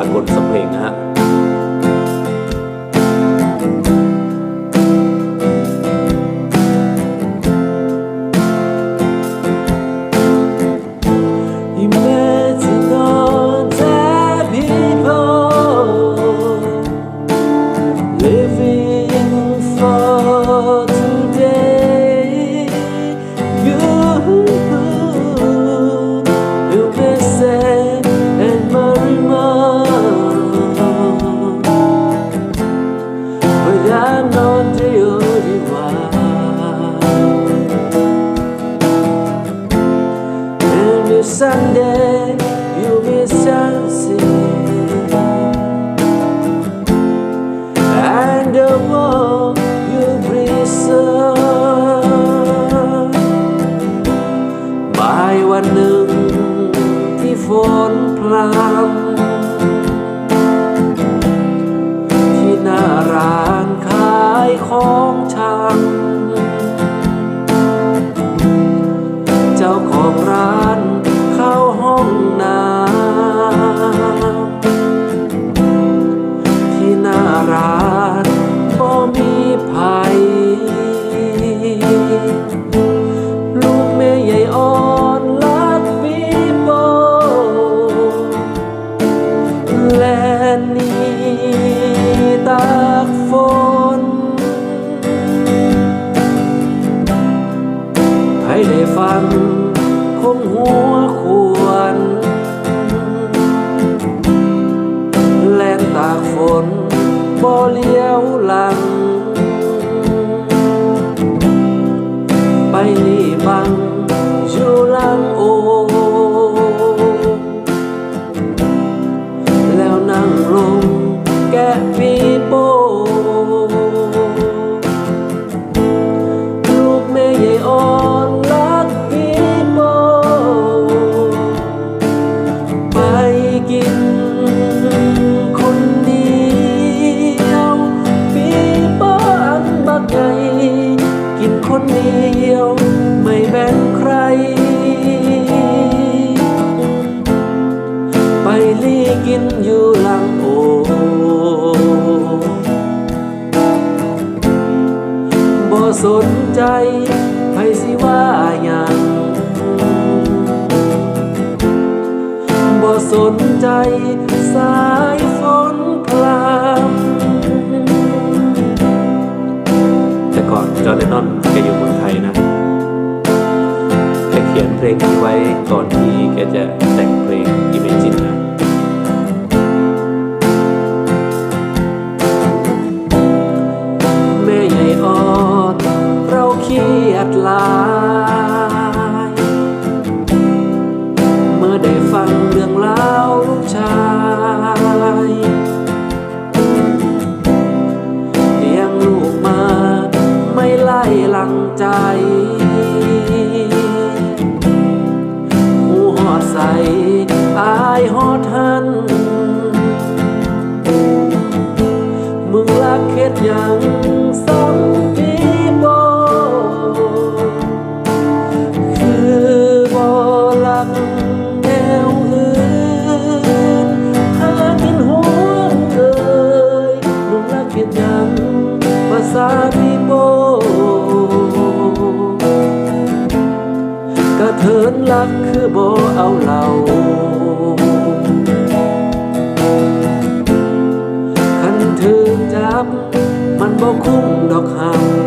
ากลสักเพลงฮะ วันหนึ่งที่ฝนพรำ ให้ได้ฟังคงหัวควร แลนตากฝนบ่เลี้ยวหลัง ไปนี่บังอยู่หลังโอ แล้วนั่งลงแกะปี สนใจไผสิว่าหยังบ่สนใจสายฝนพลามแต่ก่อนจอร์แดนนอนแกอยู่เมืองไทยนะแกเขียนเพลงนี้ไว้ก่อนที่แกจะแต่งเพลง อดใสอายหอทัน มึงรักเค็ดยังสองปีบอคือบ่รักแนวอื่นหากินหัวเอ่ยมึงรักเค็ดยังภาษาพี่โบ เถินรักคือบ่เอาเหล่าคันถึงจับมันบ่คุ้มดอกหำ